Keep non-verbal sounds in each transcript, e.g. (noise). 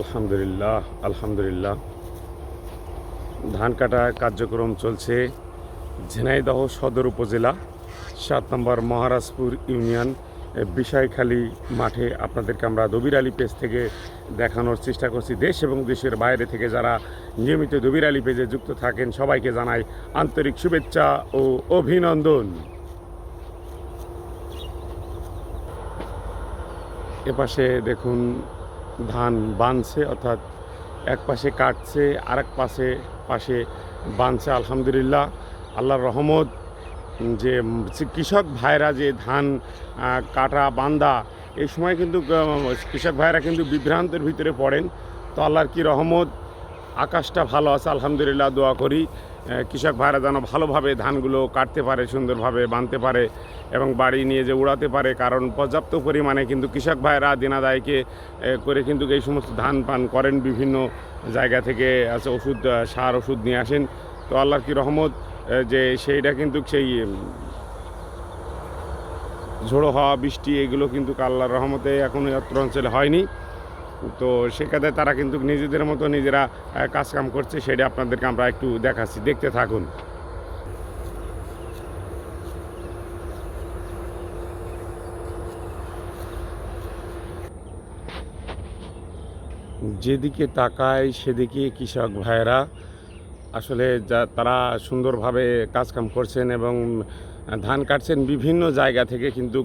আলহামদুলিল্লাহ আলহামদুলিল্লাহ। ধান কাটা কার্যক্রম চলছে ঝিনাইদহ সদর উপজেলা, সাত নম্বর মহারাজপুর ইউনিয়ন বিষয়খালী মাঠে আপনাদেরকে আমরা দবির আলী পেজ থেকে দেখানোর চেষ্টা করছি। দেশ এবং দেশের বাইরে থেকে যারা নিয়মিত দবির আলী পেজে যুক্ত থাকেন, সবাইকে জানাই আন্তরিক শুভেচ্ছা ও অভিনন্দন। এপাশে দেখুন ধান বানছে, অর্থাৎ এক পাশে কাটছে আর এক পাশে পাশে বানছে। আলহামদুলিল্লাহ, আল্লাহর রহমত, যে কৃষক ভাইরা যে ধান কাটা, বান্দা, এই সময় কিন্তু কৃষক ভাইরা কিন্তু বিভ্রান্তের ভিতরে পড়েন। তো আল্লাহর কি রহমত, আকাশটা ভালো আছে, আলহামদুলিল্লাহ, দোয়া করি। কৃষক ভাইরা যেন ভালোভাবে ধানগুলো কাটতে পারে, সুন্দরভাবে বানতে পারে এবং বাড়ি নিয়ে যে উড়াতে পারে, কারণ পর্যাপ্ত পরিমাণে কিন্তু কৃষক ভাইরা দিনাদায়কে করে কিন্তু এই সমস্ত ধান পান করেন। বিভিন্ন জায়গা থেকে আছে ওষুধ সার ওষুধ নিয়ে আসেন। তো আল্লাহর কি রহমত যে সেইটা কিন্তু সেই ঝোড়ো হওয়া, বৃষ্টি, এগুলো কিন্তু আল্লাহর রহমতে এখনও অত্র অঞ্চলে হয়নি। তো সেখানে তারা কিন্তু নিজেদের মতো নিজেরা কাজকাম করছে, সেটা আপনাদেরকে আমরা একটু দেখাচ্ছি। দেখতে থাকুন। যেদিকে তাকায় সেদিকে কৃষক ভাইয়েরা আসলে যা তারা সুন্দরভাবে কাজকাম করছেন এবং ধান কাটছেন বিভিন্ন জায়গা থেকে কিন্তু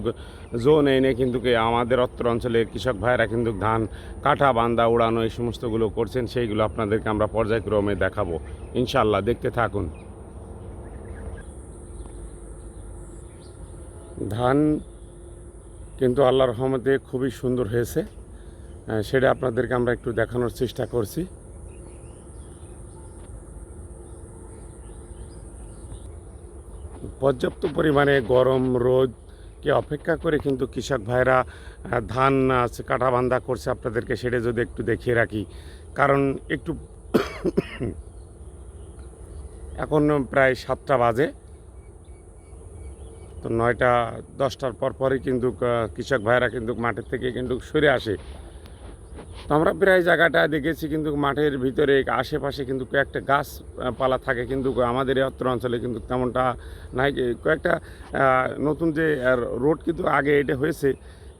জোন এনে কিন্তু আমাদের অত্র অঞ্চলে কৃষক ভাইয়েরা কিন্তু ধান কাটা, বান্দা, উড়ানো এই সমস্তগুলো করছেন, সেইগুলো আপনাদেরকে আমরা পর্যায়ক্রমে দেখাবো। ইনশাল্লাহ দেখতে থাকুন। ধান কিন্তু আল্লাহর রহমতে খুবই সুন্দর হয়েছে। সেটা আপনাদেরকে আমরা একটু দেখানোর চেষ্টা করছি। পর্যাপ্ত পরিমাণে গরম রোদকে অপেক্ষা করে কিন্তু কৃষক ভাইরা ধান কাটা বান্ধা করছে আপনাদেরকে সেটা যদি একটু দেখিয়ে রাখি। কারণ একটু (coughs) এখন প্রায় সাতটা বাজে। তো নয়টা, দশটার পর পরই কিন্তু কৃষক ভাইরা কিন্তু মাঠের থেকে কিন্তু সরে আসে। তো আমরা প্রায় জায়গাটা দেখেছি কিন্তু মাঠের ভিতরে আশেপাশে কিন্তু কয়েকটা গাছ পালা থাকে কিন্তু আমাদের অত্র অঞ্চলে কিন্তু তেমনটা নাই। কয়েকটা নতুন যে রোড কিন্তু আগে এটা হয়েছে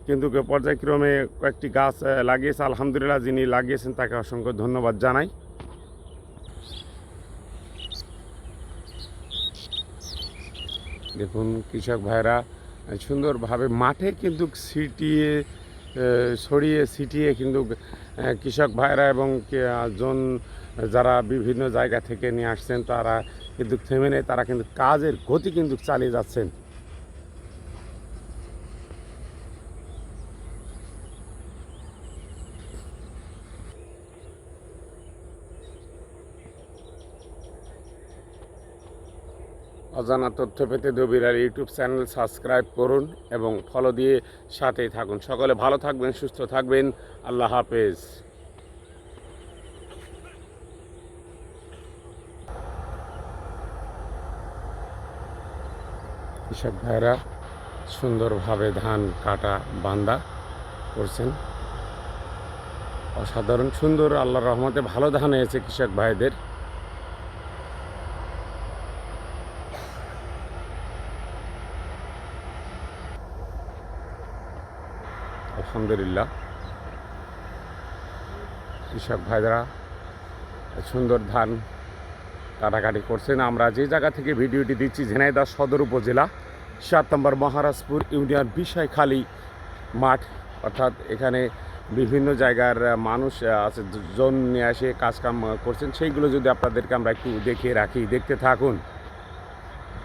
কিন্তু পর্যায়ক্রমে কয়েকটি গাছ লাগিয়েছে। আলহামদুলিল্লাহ যিনি লাগিয়েছেন তাকে অসংখ্য ধন্যবাদ জানাই। দেখুন কৃষক ভাইরা সুন্দরভাবে মাঠে কিন্তু আহ, ছড়িয়ে ছিটিয়ে কিন্তু কৃষক ভাইরা এবং জন যারা বিভিন্ন জায়গা থেকে নিয়ে আসছেন, তারা কিন্তু থেমে নেই, তারা কিন্তু কাজের গতি কিন্তু চালিয়ে যাচ্ছেন। অজানা তথ্য পেতে দবিরার ইউটিউব চ্যানেল সাবস্ক্রাইব করুন এবং ফলো দিয়ে সাথেই থাকুন। সকলে ভালো থাকবেন, সুস্থ থাকবেন। আল্লাহ হাফেজ। কৃষক ভাইরা সুন্দরভাবে ধান কাটা বান্দা করছেন। অসাধারণ, সুন্দর, আল্লাহর রহমতে ভালো ধান হয়েছে কৃষক ভাইদের। আলহামদুলিল্লাহ। কৃষক ভাইরা সুন্দর ধান কাটাকাটি করছেন। আমরা যে জায়গা থেকে ভিডিওটি দিচ্ছি, ঝিনাইদহ সদর উপজেলা, সাত নম্বর মহারাজপুর ইউনিয়ন বিষয়খালী মাঠ। অর্থাৎ এখানে বিভিন্ন জায়গার মানুষ আছে, জন নিয়ে এসে কাজকাম করছেন। সেইগুলো যদি আপনাদেরকে আমরা একটু দেখিয়ে রাখি, দেখতে থাকুন।